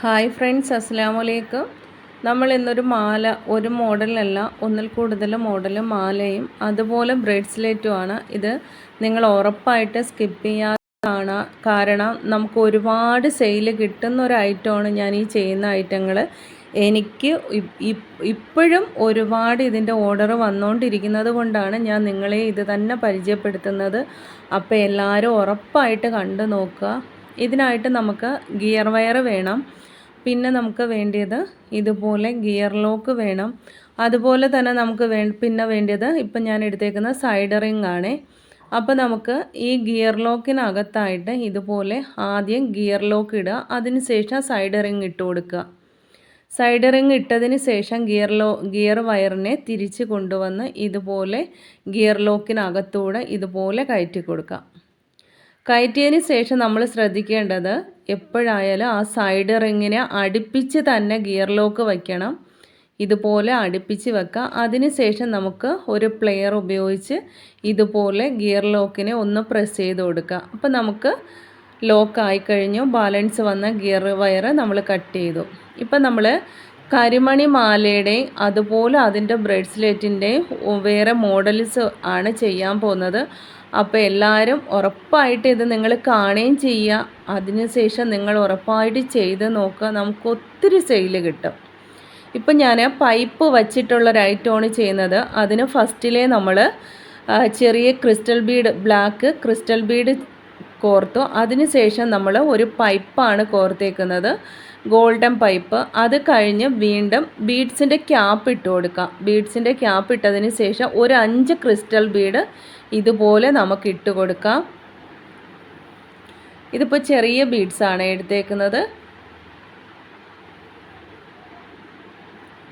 Hi friends അസ്സാം വലൈക്കും നമ്മൾ ഇന്നൊരു മാല ഒരു മോഡലല്ല ഒന്നിൽ കൂടുതൽ മോഡലും മാലയും അതുപോലെ ബ്രേഡ്സ്ലേറ്റുമാണ് ഇത് നിങ്ങൾ ഉറപ്പായിട്ട് സ്കിപ്പ് ചെയ്യാതാണ്. കാരണം നമുക്ക് ഒരുപാട് സെയിൽ കിട്ടുന്ന ഒരു ഐറ്റമാണ് ഞാൻ ഈ ചെയ്യുന്ന ഐറ്റങ്ങൾ എനിക്ക് ഇപ്പോഴും ഒരുപാട് ഇതിന്റെ ഓർഡർ വന്നുകൊണ്ടിരിക്കുന്നത് കൊണ്ടാണ് ഞാൻ നിങ്ങളെ ഇത് തന്നെ പരിചയപ്പെടുത്തുന്നത്. അപ്പോൾ എല്ലാവരും ഉറപ്പായിട്ട് കണ്ടു നോക്കുക. ഇതിനായിട്ട് നമുക്ക് ഗിയർ വയർ വേണം. പിന്നെ നമുക്ക് വേണ്ടിയത് ഇതുപോലെ ഗിയർ ലോക്ക് വേണം. അതുപോലെ തന്നെ നമുക്ക് വേ പിന്നെ വേണ്ടിയത് ഇപ്പം ഞാൻ എടുത്തേക്കുന്ന സൈഡ് റിംഗ് ആണ്. അപ്പോൾ നമുക്ക് ഈ ഗിയർ ലോക്കിനകത്തായിട്ട് ഇതുപോലെ ആദ്യം ഗിയർ ലോക്ക് ഇടുക. അതിന് ശേഷം സൈഡ് റിംഗ് ഇട്ട് കൊടുക്കുക. സൈഡ് റിംഗ് ഇട്ടതിന് ശേഷം ഗിയർ ലോ ഗിയർ വയറിനെ തിരിച്ച് കൊണ്ടുവന്ന് ഇതുപോലെ ഗിയർ ലോക്കിനകത്തൂടെ ഇതുപോലെ കയറ്റി കൊടുക്കുക. കയറ്റിയതിന് ശേഷം നമ്മൾ ശ്രദ്ധിക്കേണ്ടത് എപ്പോഴായാലും ആ സൈഡ് റിങ്ങിനെ അടുപ്പിച്ച് തന്നെ ഗിയർ ലോക്ക് വയ്ക്കണം. ഇതുപോലെ അടുപ്പിച്ച് വെക്കുക. അതിനുശേഷം നമുക്ക് ഒരു പ്ലെയർ ഉപയോഗിച്ച് ഇതുപോലെ ഗിയർ ലോക്കിനെ ഒന്ന് പ്രസ് ചെയ്ത് കൊടുക്കുക. അപ്പോൾ നമുക്ക് ലോക്ക് ആയിക്കഴിഞ്ഞു ബാലൻസ് വന്ന ഗിയർ വയർ നമ്മൾ കട്ട് ചെയ്തു. ഇപ്പം നമ്മൾ കരിമണി മാലയുടെയും അതുപോലെ അതിന്റെ ബ്രേസ്ലെറ്റിന്റെയും വേറെ മോഡൽസ് ആണ് ചെയ്യാൻ പോകുന്നത്. അപ്പോൾ എല്ലാവരും ഉറപ്പായിട്ട് ഇത് നിങ്ങൾ കാണുകയും ചെയ്യുക. അതിനുശേഷം നിങ്ങൾ ഉറപ്പായിട്ട് ചെയ്ത് നോക്കുക. നമുക്ക് ഒത്തിരി സെയിൽ കിട്ടും. ഇപ്പം ഞാൻ പൈപ്പ് വച്ചിട്ടുള്ള ഐറ്റമാണ് ചെയ്യുന്നത്. അതിന് ഫസ്റ്റിലെ നമ്മൾ ചെറിയ crystal bead black crystal bead കോർത്തു. അതിനുശേഷം നമ്മൾ ഒരു പൈപ്പാണ് കോർത്തേക്കുന്നത്. Golden pipe. അത് കഴിഞ്ഞ് വീണ്ടും ബീഡ്സിന്റെ ക്യാപ്പ് ഇട്ട് കൊടുക്കാം ബീഡ്സിന്റെ ക്യാപ്പ് ഇട്ടതിന് ശേഷം ഒരു അഞ്ച് ക്രിസ്റ്റൽ ബീഡ് ഇതുപോലെ നമുക്ക് ഇട്ട് കൊടുക്കാം ഇതിപ്പോൾ ചെറിയ ബീഡ്സാണ് എടുത്തേക്കുന്നത്.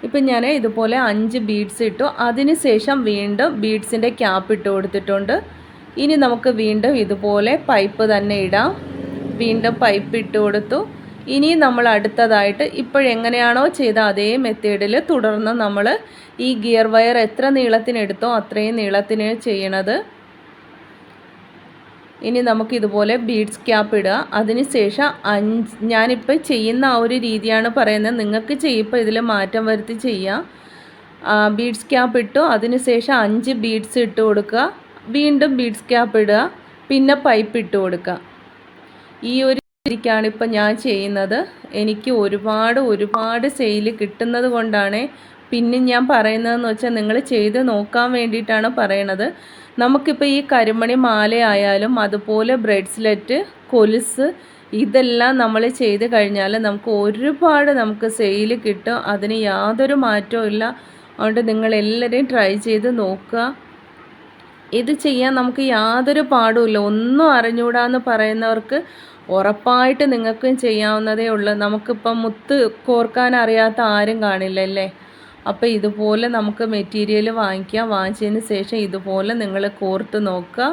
ഇപ്പം ഞാൻ ഇതുപോലെ അഞ്ച് ബീഡ്സ് ഇട്ടു. അതിന് ശേഷം വീണ്ടും ബീഡ്സിന്റെ ക്യാപ്പ് ഇട്ട് കൊടുത്തിട്ടുണ്ട്. ഇനി നമുക്ക് വീണ്ടും ഇതുപോലെ പൈപ്പ് തന്നെ ഇടാം. വീണ്ടും പൈപ്പ് ഇട്ട് കൊടുത്തു. ഇനി നമ്മൾ അടുത്തതായിട്ട് ഇപ്പോഴെങ്ങനെയാണോ ചെയ്ത അതേ മെത്തേഡിൽ തുടർന്ന് നമ്മൾ ഈ ഗിയർ വയർ എത്ര നീളത്തിനെടുത്തോ അത്രയും നീളത്തിന് ചെയ്യണത്. ഇനി നമുക്ക് ഇതുപോലെ ബീഡ്സ് ക്യാപ്പ് ഇടുക. അതിനുശേഷം അഞ്ച് ഞാനിപ്പോൾ ചെയ്യുന്ന ആ ഒരു രീതിയാണ് പറയുന്നത്. നിങ്ങൾക്ക് ചെയ്യുമ്പോൾ ഇതിൽ മാറ്റം വരുത്തി ചെയ്യാം. ബീഡ്സ് ക്യാപ്പ് ഇട്ടു. അതിനുശേഷം അഞ്ച് ബീഡ്സ് ഇട്ട് കൊടുക്കുക. വീണ്ടും ബീഡ്സ് ക്യാപ്പ് ഇടുക. പിന്നെ പൈപ്പ് ഇട്ട് കൊടുക്കുക. ഈ ഒരു രീതിക്കാണ് ഇപ്പം ഞാൻ ചെയ്യുന്നത്. എനിക്ക് ഒരുപാട് ഒരുപാട് സെയിൽ കിട്ടുന്നത് കൊണ്ടാണ് പിന്നെ ഞാൻ പറയുന്നതെന്ന് വെച്ചാൽ നിങ്ങൾ ചെയ്ത് നോക്കാൻ വേണ്ടിയിട്ടാണ് പറയണത്. നമുക്കിപ്പോൾ ഈ കരിമണി മാലയായാലും അതുപോലെ ബ്രെഡ്സ്ലെറ്റ് കൊലുസ് ഇതെല്ലാം നമ്മൾ ചെയ്ത് കഴിഞ്ഞാൽ നമുക്ക് ഒരുപാട് നമുക്ക് സെയിൽ കിട്ടും. അതിന് യാതൊരു മാറ്റവും ഇല്ല. അതുകൊണ്ട് നിങ്ങളെല്ലാവരെയും ട്രൈ ചെയ്ത് നോക്കുക. ഇത് ചെയ്യാൻ നമുക്ക് യാതൊരു പാടുമില്ല. ഒന്നും അറിഞ്ഞുകൂടാന്ന് പറയുന്നവർക്ക് ഉറപ്പായിട്ട് നിങ്ങൾക്കും ചെയ്യാവുന്നതേ ഉള്ളൂ. നമുക്കിപ്പം മുത്ത് കോർക്കാൻ അറിയാത്ത ആരും കാണില്ല അല്ലേ അപ്പോൾ ഇതുപോലെ നമുക്ക് മെറ്റീരിയൽ വാങ്ങിക്കാം വാങ്ങിച്ചതിന് ശേഷം ഇതുപോലെ നിങ്ങൾ കോർത്ത് നോക്കുക.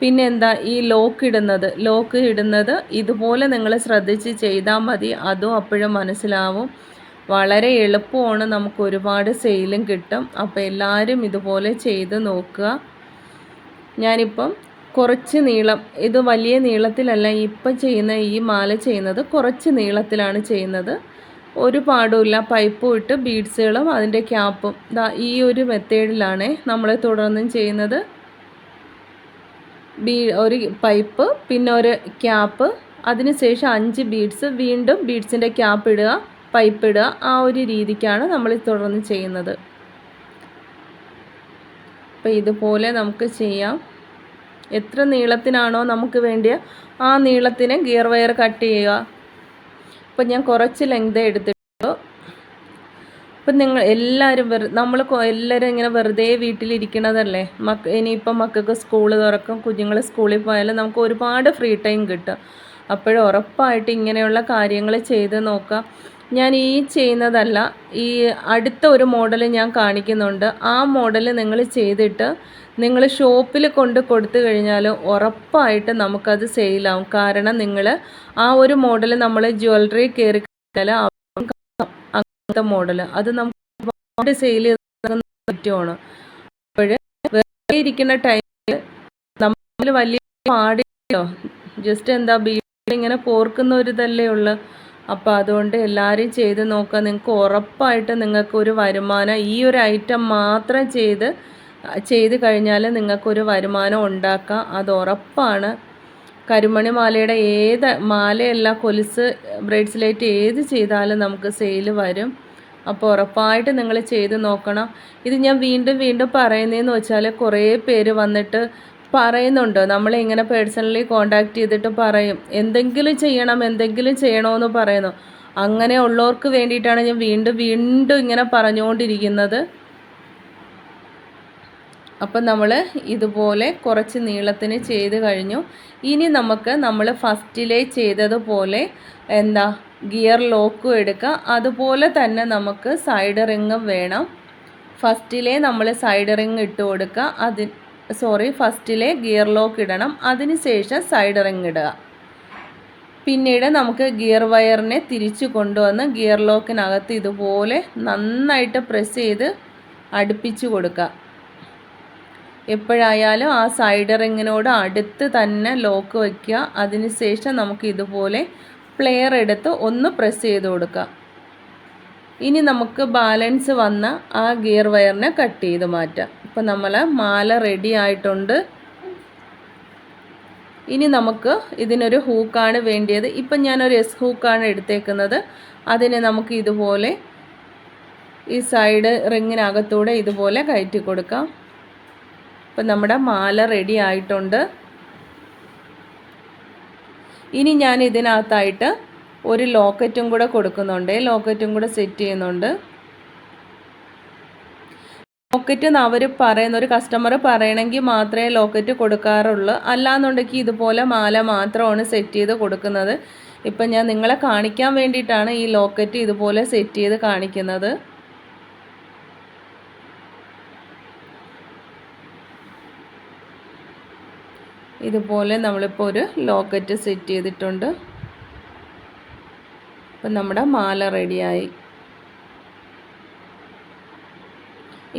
പിന്നെ എന്താ ഈ ലോക്ക് ഇടുന്നത്. ലോക്ക് ഇടുന്നത് ഇതുപോലെ നിങ്ങൾ ശ്രദ്ധിച്ച് ചെയ്താൽ മതി. അതും അപ്പോഴും മനസ്സിലാവും. വളരെ എളുപ്പമാണ്. നമുക്ക് ഒരുപാട് സെയിലും കിട്ടും. അപ്പോൾ എല്ലാവരും ഇതുപോലെ ചെയ്ത് നോക്കുക. ഞാനിപ്പം കുറച്ച് നീളം ഇത് വലിയ നീളത്തിലല്ല ഇപ്പം ചെയ്യുന്ന ഈ മാല ചെയ്യുന്നത് കുറച്ച് നീളത്തിലാണ് ചെയ്യുന്നത്. ഒരു പാടുമില്ല പൈപ്പും ഇട്ട് ബീഡ്സുകളും അതിന്റെ ക്യാപ്പും. ദാ ഈ ഒരു മെത്തേഡിലാണ് നമ്മൾ തുടർന്നും ചെയ്യുന്നത്. ബീ ഒരു പൈപ്പ് പിന്നെ ഒരു ക്യാപ്പ് അതിനുശേഷം അഞ്ച് ബീഡ്സ് വീണ്ടും ബീഡ്സിന്റെ ക്യാപ്പ് ഇടുക പൈപ്പ് ഇടുക ആ ഒരു രീതിക്കാണ് നമ്മൾ തുടർന്ന് ചെയ്യുന്നത്. അപ്പോൾ ഇതുപോലെ നമുക്ക് ചെയ്യാം. എത്ര നീളത്തിനാണോ നമുക്ക് വേണ്ടിയ ആ നീളത്തിന് ഗിയർ വയർ കട്ട് ചെയ്യുക. ഇപ്പം ഞാൻ കുറച്ച് ലെങ്ത് എടുത്തിട്ടുള്ളൂ. ഇപ്പം നിങ്ങൾ എല്ലാവരും വെറു നമ്മൾ എല്ലാവരും ഇങ്ങനെ വെറുതെ വീട്ടിലിരിക്കണതല്ലേ? മക്ക ഇനിയിപ്പം മക്കൾക്ക് സ്കൂൾ തുറക്കും കുഞ്ഞുങ്ങൾ സ്കൂളിൽ പോയാലും നമുക്ക് ഒരുപാട് ഫ്രീ ടൈം കിട്ടും. അപ്പോഴും ഉറപ്പായിട്ട് ഇങ്ങനെയുള്ള കാര്യങ്ങൾ ചെയ്ത് നോക്കാം. ഞാൻ ഈ ചെയ്യുന്നതല്ല ഈ അടുത്ത ഒരു മോഡൽ ഞാൻ കാണിക്കുന്നുണ്ട്. ആ മോഡൽ നിങ്ങൾ ചെയ്തിട്ട് നിങ്ങൾ ഷോപ്പിൽ കൊണ്ട് കൊടുത്തു കഴിഞ്ഞാൽ ഉറപ്പായിട്ട് നമുക്കത് സെയിലാവും. കാരണം നിങ്ങൾ ആ ഒരു മോഡൽ നമ്മൾ ജ്വല്ലറി കയറി അങ്ങനത്തെ മോഡൽ അത് നമുക്ക് ഒരുപാട് സെയിൽ പറ്റുവാണ്. അപ്പോൾ വെറുതെ ഇരിക്കുന്ന ടൈമിൽ നമ്മൾ വലിയ പാടില്ലോ ജസ്റ്റ് എന്താ ബീഡ് ഇങ്ങനെ പോർക്കുന്ന ഒരു ഇതല്ലേ ഉള്ളു. അപ്പോൾ അതുകൊണ്ട് എല്ലാവരും ചെയ്ത് നോക്കുക നിങ്ങൾക്ക് ഉറപ്പായിട്ട് നിങ്ങൾക്ക് ഒരു വരുമാനം ഈ ഒരു ഐറ്റം മാത്രം ചെയ്ത് ചെയ്ത് കഴിഞ്ഞാൽ നിങ്ങൾക്കൊരു വരുമാനം ഉണ്ടാക്കാം. അത് ഉറപ്പാണ്. കരുമണി മാലയുടെ ഏത് മാലയല്ല കൊലുസ് ബ്രേഡ്സ്ലേറ്റ് ഏത് ചെയ്താലും നമുക്ക് സെയിൽ വരും. അപ്പോൾ ഉറപ്പായിട്ട് നിങ്ങൾ ചെയ്ത് നോക്കണം. ഇത് ഞാൻ വീണ്ടും വീണ്ടും പറയുന്നതെന്ന് വെച്ചാൽ കുറേ പേര് വന്നിട്ട് പറയുന്നുണ്ട്. നമ്മളിങ്ങനെ പേഴ്സണലി കോണ്ടാക്ട് ചെയ്തിട്ട് പറയും. എന്തെങ്കിലും ചെയ്യണം എന്തെങ്കിലും ചെയ്യണമെന്ന് പറയുന്നു. അങ്ങനെ ഉള്ളവർക്ക് വേണ്ടിയിട്ടാണ് ഞാൻ വീണ്ടും വീണ്ടും ഇങ്ങനെ പറഞ്ഞുകൊണ്ടിരിക്കുന്നത്. അപ്പം നമ്മൾ ഇതുപോലെ കുറച്ച് നീളത്തിന് ചെയ്ത് കഴിഞ്ഞു. ഇനി നമുക്ക് നമ്മൾ ഫസ്റ്റിലേ ചെയ്തതുപോലെ എന്താ ഗിയർ ലോക്കും എടുക്കുക അതുപോലെ തന്നെ നമുക്ക് സൈഡ് റിങ്ങും വേണം. ഫസ്റ്റിലെ നമ്മൾ സൈഡ് റിങ് ഇട്ട് കൊടുക്കുക. അതി സോറി ഫസ്റ്റിലെ ഗിയർ ലോക്ക് ഇടണം. അതിന് ശേഷം സൈഡ് റിങ് ഇടുക. പിന്നീട് നമുക്ക് ഗിയർ വയറിനെ തിരിച്ചു കൊണ്ടുവന്ന് ഗിയർ ലോക്കിനകത്ത് ഇതുപോലെ നന്നായിട്ട് പ്രസ് ചെയ്ത് അടുപ്പിച്ച് കൊടുക്കുക. എപ്പോഴായാലും ആ സൈഡ് റിങ്ങിനോട് അടുത്ത് തന്നെ ലോക്ക് വയ്ക്കുക അതിനുശേഷം നമുക്ക് ഇതുപോലെ പ്ലെയർ എടുത്ത് ഒന്ന് പ്രസ് ചെയ്ത് കൊടുക്കുക. ഇനി നമുക്ക് ബാലൻസ് വന്ന ആ ഗിയർ വയറിനെ കട്ട് ചെയ്ത് മാറ്റാം. ഇപ്പം നമ്മൾ മാല റെഡി ആയിട്ടുണ്ട്. ഇനി നമുക്ക് ഇതിനൊരു ഹൂക്കാണ് വേണ്ടിയത്. ഇപ്പം ഞാനൊരു എസ് ഹൂക്കാണ് എടുത്തേക്കുന്നത്. അതിനെ നമുക്ക് ഇതുപോലെ ഈ സൈഡ് റിങ്ങിനകത്തൂടെ ഇതുപോലെ കയറ്റി കൊടുക്കാം. ഇപ്പം നമ്മുടെ മാല റെഡി ആയിട്ടുണ്ട്. ഇനി ഞാൻ ഇതിനകത്തായിട്ട് ഒരു ലോക്കറ്റും കൂടെ കൊടുക്കുന്നുണ്ട്. ലോക്കറ്റും കൂടെ സെറ്റ് ചെയ്യുന്നുണ്ട്. ലോക്കറ്റ് അവർ പറയുന്ന ഒരു കസ്റ്റമർ പറയണമെങ്കിൽ മാത്രമേ ലോക്കറ്റ് കൊടുക്കാറുള്ളൂ. അല്ലാന്നുണ്ടെങ്കിൽ ഇതുപോലെ മാല മാത്രമാണ് സെറ്റ് ചെയ്ത് കൊടുക്കുന്നത്. ഇപ്പം ഞാൻ നിങ്ങളെ കാണിക്കാൻ വേണ്ടിയിട്ടാണ് ഈ ലോക്കറ്റ് ഇതുപോലെ സെറ്റ് ചെയ്ത് കാണിക്കുന്നത്. ഇതുപോലെ നമ്മളിപ്പോൾ ഒരു ലോക്കറ്റ് സെറ്റ് ചെയ്തിട്ടുണ്ട്. അപ്പം നമ്മുടെ മാല റെഡിയായി.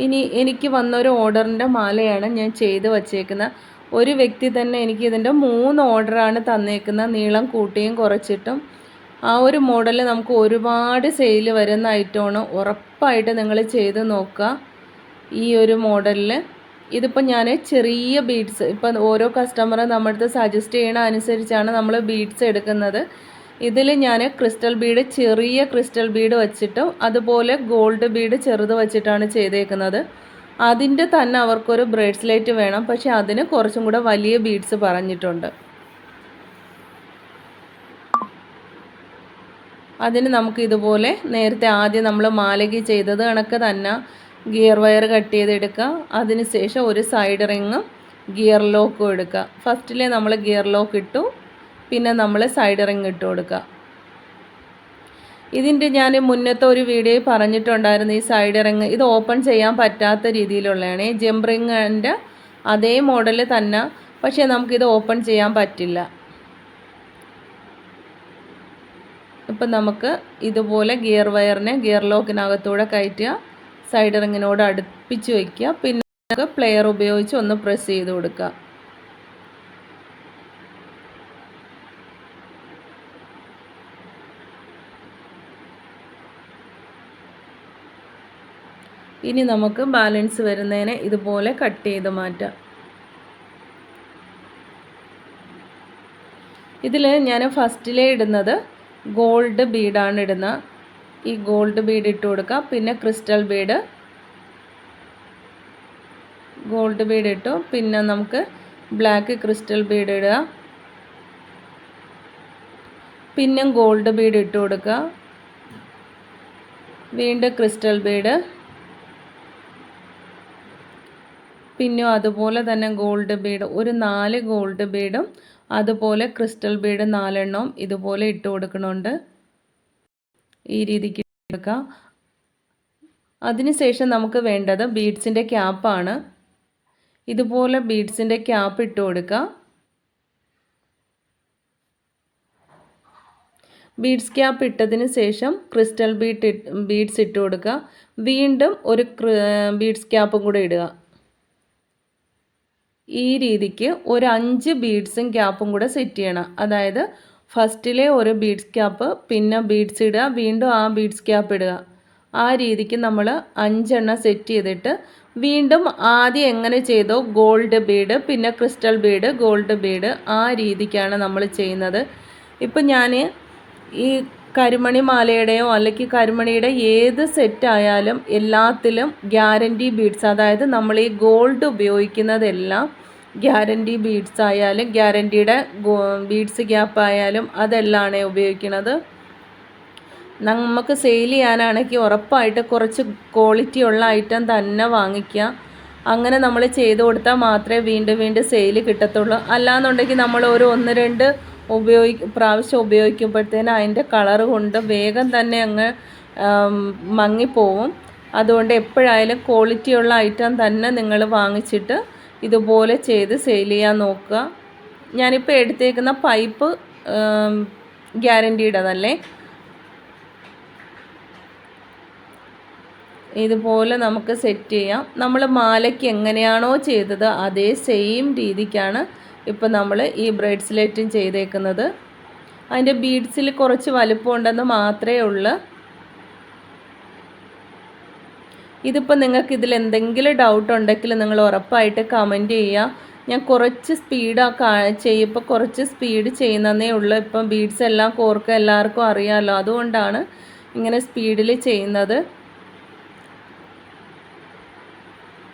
ഇനി എനിക്ക് വന്നൊരു ഓർഡറിന്റെ മാലയാണ് ഞാൻ ചെയ്ത് വച്ചേക്കുന്നത് ഒരു വ്യക്തി തന്നെ എനിക്ക് ഇതിന്റെ മൂന്ന് ഓർഡറാണ് തന്നേക്കുന്നത് നീളം കൂട്ടിയും കുറച്ചിട്ടും. ആ ഒരു മോഡൽ നമുക്ക് ഒരുപാട് സെയിൽ വരുന്ന ഐറ്റമാണ് ഉറപ്പായിട്ട് നിങ്ങൾ ചെയ്ത് നോക്കുക. ഈ ഒരു മോഡലിൽ ഇതിപ്പോൾ ഞാൻ ചെറിയ ബീഡ്സ് ഇപ്പം ഓരോ കസ്റ്റമർ നമ്മുടെ അടുത്ത് സജസ്റ്റ് ചെയ്യണ അനുസരിച്ചാണ് നമ്മൾ ബീഡ്സ് എടുക്കുന്നത്. ഇതിൽ ഞാൻ ക്രിസ്റ്റൽ ബീഡ് ചെറിയ ക്രിസ്റ്റൽ ബീഡ് വെച്ചിട്ടും അതുപോലെ ഗോൾഡ് ബീഡ് ചെറുത് വെച്ചിട്ടാണ് ചെയ്തേക്കുന്നത്. അതിന്റെ തന്നെ അവർക്കൊരു ബ്രേസ്ലെറ്റ് വേണം പക്ഷേ അതിന് കുറച്ചും കൂടെ വലിയ ബീഡ്സ് പറഞ്ഞിട്ടുണ്ട്. അതിന് നമുക്ക് ഇതുപോലെ നേരത്തെ ആദ്യം നമ്മൾ മാലകി ചെയ്തത് കണക്ക് തന്നെ ഗിയർ വയർ കട്ട് ചെയ്തെടുക്കുക. അതിനുശേഷം ഒരു സൈഡ് റിങ്ങും ഗിയർ ലോക്കും എടുക്കുക. ഫസ്റ്റിലെ നമ്മൾ ഗിയർ ലോക്ക് ഇട്ടു. പിന്നെ നമ്മൾ സൈഡ് റിങ് ഇട്ട് കൊടുക്കുക. ഇതിന്റെ ഞാൻ മുന്നത്തെ ഒരു വീഡിയോയിൽ പറഞ്ഞിട്ടുണ്ടായിരുന്നു. ഈ സൈഡ് റിങ് ഇത് ഓപ്പൺ ചെയ്യാൻ പറ്റാത്ത രീതിയിലുള്ളതാണ്. ജംപ് റിങ്ങിന്റെ അതേ മോഡൽ തന്നെ. പക്ഷേ നമുക്കിത് ഓപ്പൺ ചെയ്യാൻ പറ്റില്ല. ഇപ്പം നമുക്ക് ഇതുപോലെ ഗിയർ വയറിനെ ഗിയർ ലോക്കിനകത്തൂടെ കയറ്റുക. സൈഡ് റിങ്ങിനോട് അടുപ്പിച്ച് വയ്ക്കുക പിന്നെ നമുക്ക് പ്ലെയർ ഉപയോഗിച്ച് ഒന്ന് പ്രസ് ചെയ്ത് കൊടുക്കുക. ഇനി നമുക്ക് ബാലൻസ് വരുന്നതിനെ ഇതുപോലെ കട്ട് ചെയ്ത് മാറ്റാം. ഇതിൽ ഞാൻ ഫസ്റ്റിലേ ഇടുന്നത് ഗോൾഡ് ബീഡാണ് ഇടുന്നത്. ഈ ഗോൾഡ് ബീഡ് ഇട്ട് കൊടുക്കുക പിന്നെ ക്രിസ്റ്റൽ ബീഡ് ഗോൾഡ് ബീഡ് ഇട്ടു. പിന്നെ നമുക്ക് ബ്ലാക്ക് ക്രിസ്റ്റൽ ബീഡ് ഇടുക. പിന്നെ ഗോൾഡ് ബീഡ് ഇട്ട് കൊടുക്കുക വീണ്ടും ക്രിസ്റ്റൽ ബീഡ് പിന്നെ അതുപോലെ തന്നെ ഗോൾഡ് ബീഡ് ഒരു നാല് ഗോൾഡ് ബീഡും അതുപോലെ ക്രിസ്റ്റൽ ബീഡ് നാലെണ്ണവും ഇതുപോലെ ഇട്ട് കൊടുക്കണുണ്ട്. ഈ രീതിക്ക് എടുക്കാം. അതിനുശേഷം നമുക്ക് വേണ്ടത് ബീഡ്സിന്റെ ക്യാപ്പാണ് ഇതുപോലെ ബീഡ്സിന്റെ ക്യാപ്പ് ഇട്ട് കൊടുക്കുക ബീഡ്സ് ക്യാപ്പ് ഇട്ടതിന് ശേഷം ക്രിസ്റ്റൽ ബീഡ് ബീഡ്സ് ഇട്ട് കൊടുക്കുക വീണ്ടും ഒരു ബീഡ്സ് ക്യാപ്പും കൂടെ ഇടുക. ഈ രീതിക്ക് ഒരു അഞ്ച് ബീഡ്സും ക്യാപ്പും കൂടെ സെറ്റ് ചെയ്യണം. അതായത് ഫസ്റ്റിലെ ഒരു ബീഡ്സ് ക്യാപ്പ് പിന്നെ ബീഡ്സ് ഇടുക വീണ്ടും ആ ബീഡ്സ് ക്യാപ്പ് ഇടുക. ആ രീതിക്ക് നമ്മൾ അഞ്ചെണ്ണം സെറ്റ് ചെയ്തിട്ട് വീണ്ടും ആദ്യം എങ്ങനെ ചെയ്തോ ഗോൾഡ് ബീഡ് പിന്നെ ക്രിസ്റ്റൽ ബീഡ് ഗോൾഡ് ബീഡ് ആ രീതിക്കാണ് നമ്മൾ ചെയ്യുന്നത്. ഇപ്പം ഞാൻ ഈ കരിമണി മാലയുടെയോ അല്ലെങ്കിൽ കരിമണിയുടെ ഏത് സെറ്റായാലും എല്ലാത്തിലും ഗ്യാരന്റി ബീഡ്സ് അതായത് നമ്മൾ ഈ ഗോൾഡ് ഉപയോഗിക്കുന്നതെല്ലാം ഗ്യാരന്റി ബീഡ്സ് ആയാലും ഗ്യാരന്റിയുടെ ബീഡ്സ് ഗ്യാപ്പ് ആയാലും അതെല്ലാമാണ് ഉപയോഗിക്കുന്നത് നമുക്ക് സെയിൽ ചെയ്യാനാണെങ്കിൽ ഉറപ്പായിട്ട് കുറച്ച് ക്വാളിറ്റി ഉള്ള ഐറ്റം തന്നെ വാങ്ങിക്കുക അങ്ങനെ നമ്മൾ ചെയ്ത് കൊടുത്താൽ മാത്രമേ വീണ്ടും വീണ്ടും സെയിൽ കിട്ടത്തുള്ളൂ. അല്ലാന്നുണ്ടെങ്കിൽ നമ്മൾ ഒരു ഒന്ന് രണ്ട് ഉപയോഗി പ്രാവശ്യം ഉപയോഗിക്കുമ്പോഴത്തേന് അതിന്റെ കളർ കൊണ്ട് വേഗം തന്നെ അങ്ങ് മങ്ങിപ്പോവും. അതുകൊണ്ട് എപ്പോഴായാലും ക്വാളിറ്റിയുള്ള ഐറ്റം തന്നെ നിങ്ങൾ വാങ്ങിച്ചിട്ട് ഇതുപോലെ ചെയ്ത് സെയിൽ ചെയ്യാൻ നോക്കുക. ഞാനിപ്പോൾ എടുത്തേക്കുന്ന പൈപ്പ് ഗ്യാരന്റീഡതല്ലേ ഇതുപോലെ നമുക്ക് സെറ്റ് ചെയ്യാം. നമ്മൾ മാലയ്ക്ക് എങ്ങനെയാണോ ചെയ്തത് അതേ സെയിം രീതിക്കാണ് ഇപ്പം നമ്മൾ ഈ ബ്രേഡ്സ്ലെറ്റും ചെയ്തേക്കുന്നത്. അതിന്റെ ബീഡ്സിൽ കുറച്ച് വലുപ്പമുണ്ടെന്ന് മാത്രമേ ഉള്ളൂ. ഇതിപ്പോൾ നിങ്ങൾക്ക് ഇതിൽ എന്തെങ്കിലും ഡൗട്ട് ഉണ്ടെങ്കിൽ നിങ്ങൾ ഉറപ്പായിട്ട് കമന്റ് ചെയ്യുക. ഞാൻ കുറച്ച് സ്പീഡാക്കാ ചെയ്യുമ്പോൾ കുറച്ച് സ്പീഡ് ചെയ്യുന്നതേ ഉള്ളൂ. ഇപ്പം ബീഡ്സ് എല്ലാം കോർക്കുക എല്ലാവർക്കും അറിയാമല്ലോ അതുകൊണ്ടാണ് ഇങ്ങനെ സ്പീഡിൽ ചെയ്യുന്നത്.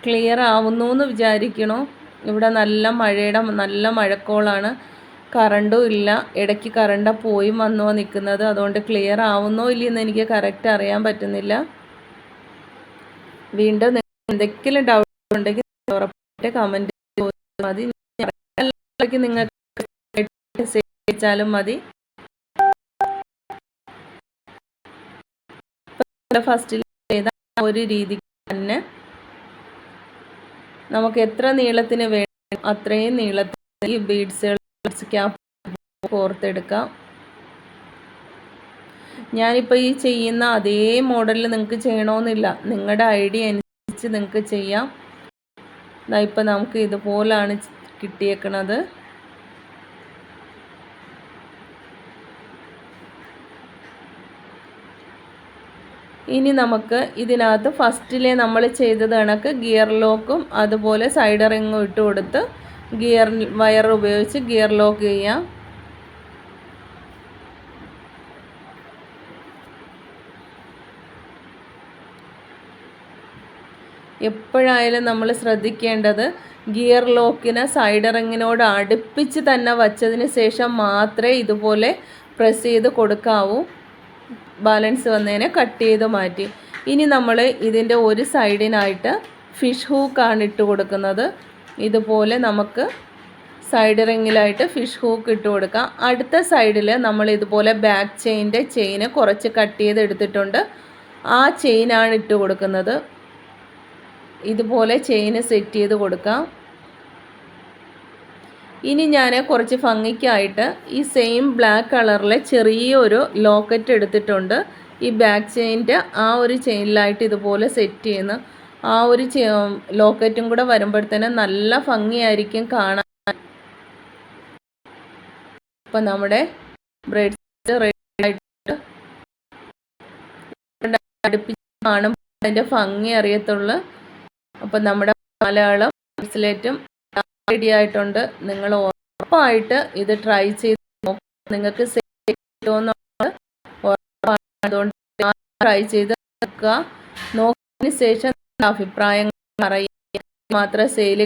ക്ലിയർ ആവുന്നു എന്ന് വിചാരിക്കണോ. ഇവിടെ നല്ല മഴയുടെ നല്ല മഴക്കോളാണ്. കറണ്ടും ഇല്ല. ഇടയ്ക്ക് കറണ്ട പോയി വന്നോ നിൽക്കുന്നത് അതുകൊണ്ട് ക്ലിയർ ആവുന്നോ ഇല്ലയെന്ന് എനിക്ക് കറക്റ്റ് അറിയാൻ പറ്റുന്നില്ല. വീണ്ടും എന്തെങ്കിലും ഡൗട്ട് ഉണ്ടെങ്കിൽ ഉറപ്പായിട്ട് കമന്റ് മതി. നിങ്ങൾക്ക് മതി. ഫസ്റ്റിൽ ഒരു രീതിക്ക് തന്നെ നമുക്ക് എത്ര നീളത്തിന് വേണം അത്രയും നീളത്തിൽ ബീഡ്സുകൾ കോർത്തെടുക്കാം ഞാനിപ്പോൾ ഈ ചെയ്യുന്ന അതേ മോഡലിൽ നിങ്ങൾക്ക് ചെയ്യണമെന്നില്ല നിങ്ങളുടെ ഐഡിയ അനുസരിച്ച് നിങ്ങൾക്ക് ചെയ്യാം. ഇപ്പം നമുക്ക് ഇതുപോലാണ് കിട്ടിയേക്കണത്. ഇനി നമുക്ക് ഇതിനകത്ത് ഫസ്റ്റിലെ നമ്മൾ ചെയ്തത് കണക്ക് ഗിയർ ലോക്കും അതുപോലെ സൈഡ് റിങ്ങും ഇട്ട് കൊടുത്ത് ഗിയർ വയർ ഉപയോഗിച്ച് ഗിയർ ലോക്ക് ചെയ്യാം. എപ്പോഴായാലും നമ്മൾ ശ്രദ്ധിക്കേണ്ടത് ഗിയർ ലോക്കിനെ സൈഡ് റിങ്ങിനോട് അടുപ്പിച്ച് തന്നെ വച്ചതിന് ശേഷം മാത്രമേ ഇതുപോലെ പ്രസ് ചെയ്ത് കൊടുക്കാവൂ. ബാലൻസ് വന്നതിനെ കട്ട് ചെയ്ത് മാറ്റി. ഇനി നമ്മൾ ഇതിന്റെ ഒരു സൈഡിനായിട്ട് ഫിഷ് ഹൂക്കാണ് ഇട്ട് കൊടുക്കുന്നത്. ഇതുപോലെ നമുക്ക് സൈഡ് റിങ്ങിലായിട്ട് ഫിഷ് ഹൂക്ക് ഇട്ട് കൊടുക്കാം. അടുത്ത സൈഡിൽ നമ്മൾ ഇതുപോലെ ബാക്ക് ചെയിന്റെ ചെയിന് കുറച്ച് കട്ട് ചെയ്ത് എടുത്തിട്ടുണ്ട്. ആ ചെയിനാണ് ഇട്ട് കൊടുക്കുന്നത്. ഇതുപോലെ ചെയിന് സെറ്റ് ചെയ്ത് കൊടുക്കാം. ഇനി ഞാൻ കുറച്ച് ഭംഗിക്കായിട്ട് ഈ സെയിം ബ്ലാക്ക് കളറിലെ ചെറിയൊരു ലോക്കറ്റ് എടുത്തിട്ടുണ്ട്. ഈ ബാക്ക് ചെയിന്റെ ആ ഒരു ചെയിനിലായിട്ട് ഇതുപോലെ സെറ്റ് ചെയ്യുന്ന ആ ഒരു ലോക്കറ്റും കൂടെ വരുമ്പോഴത്തേനും നല്ല ഭംഗിയായിരിക്കും കാണാൻ. അപ്പം നമ്മുടെ ആയിട്ട് അടുപ്പിച്ച് കാണുമ്പോൾ അതിന്റെ ഭംഗി അറിയത്തുള്ളൂ. അപ്പം നമ്മുടെ മലയാളം ട്രാൻസ്ലേറ്റും റെഡി ആയിട്ടുണ്ട്. നിങ്ങൾ ഉറപ്പായിട്ട് ഇത് ട്രൈ ചെയ്ത് നിങ്ങൾക്ക് ട്രൈ ചെയ്ത് നോക്കുക. നോക്കിയതിന് ശേഷം അഭിപ്രായങ്ങൾ പറയുക. മാത്രം സെയിൽ